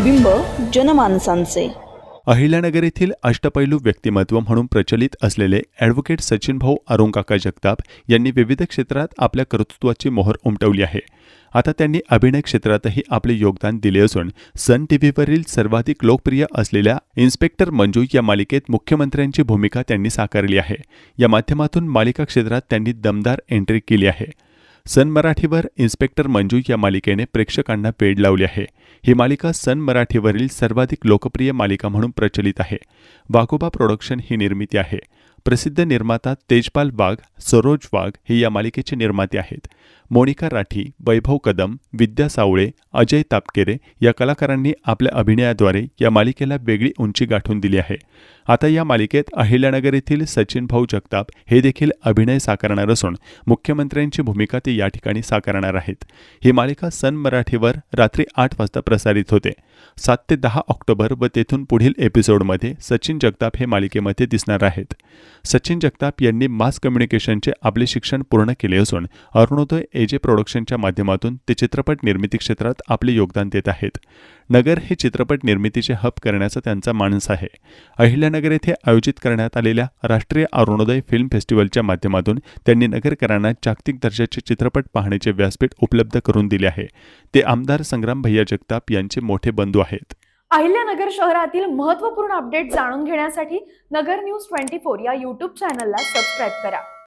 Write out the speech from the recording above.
प्रतिबिंब जनमानसांचे. अहिल्यानगर येथील अष्टपैलू व्यक्तिमत्व म्हणून प्रचलित असलेले ॲडव्होकेट सचिन भाऊ अरुणकाका जगताप यांनी विविध क्षेत्रात आपल्या कर्तृत्वाची मोहर उमटवली आहे. आता त्यांनी अभिनय क्षेत्रातही आपले योगदान दिले असून सन टीव्हीवरील सर्वाधिक लोकप्रिय असलेल्या इन्स्पेक्टर मंजू या मालिकेत मुख्यमंत्र्यांची भूमिका त्यांनी साकारली आहे. या माध्यमातून मालिका क्षेत्रात त्यांनी दमदार एंट्री केली आहे. सन मराठीवर इन्स्पेक्टर मंजू या मालिकेने प्रेक्षकांना वेड लावली आहे. ही मालिका सन मराठीवरील सर्वाधिक लोकप्रिय मालिका म्हणून प्रचलित आहे. वाघोबा प्रोडक्शन ही निर्मिती आहे. प्रसिद्ध निर्माता तेजपाल वाघ सरोज वाघ हे या मालिकेचे निर्माते आहेत. मोनिका राठी वैभव कदम विद्या सावळे अजय तापकेरे या कलाकारांनी आपल्या अभिनयाद्वारे या मालिकेला वेगळी उंची गाठून दिली आहे. आता या मालिकेत अहिल्यानगर येथील सचिन भाऊ जगताप हे देखील अभिनय साकारणार असून मुख्यमंत्र्यांची भूमिका ते या ठिकाणी साकारणार आहेत. ही मालिका सन मराठीवर रात्री आठ वाजता प्रसारित होते. सात ते दहा ऑक्टोबर व तेथून पुढील एपिसोडमध्ये सचिन जगताप हे मालिकेमध्ये दिसणार आहेत. सचिन जगताप यांनी मास कम्युनिकेशनचे आपले शिक्षण पूर्ण केले असून अरुणोदय एजे प्रोडक्शनच्या माध्यमातून ते चित्रपट निर्मिती क्षेत्रात आपले योगदान देत आहेत. नगर हे चित्रपट निर्मितीचे हब करण्याचा त्यांचा मानस आहे. अहिल्यानगर येथे आयोजित करण्यात आलेल्या राष्ट्रीय अरुणोदय फिल्म फेस्टिवलच्या माध्यमातून त्यांनी नगरकरांना जागतिक दर्जाचे चित्रपट पाहण्याचे व्यासपीठ उपलब्ध करून दिले आहे. ते आमदार संग्राम भैया जगताप यांचे मोठे बंधू आहेत. अहिल्यानगर शहरातील महत्त्वपूर्ण अपडेट जाणून घेण्यासाठी नगर न्यूज ट्वेंटी फोर या यूट्यूब चॅनलला सबस्क्राईब करा.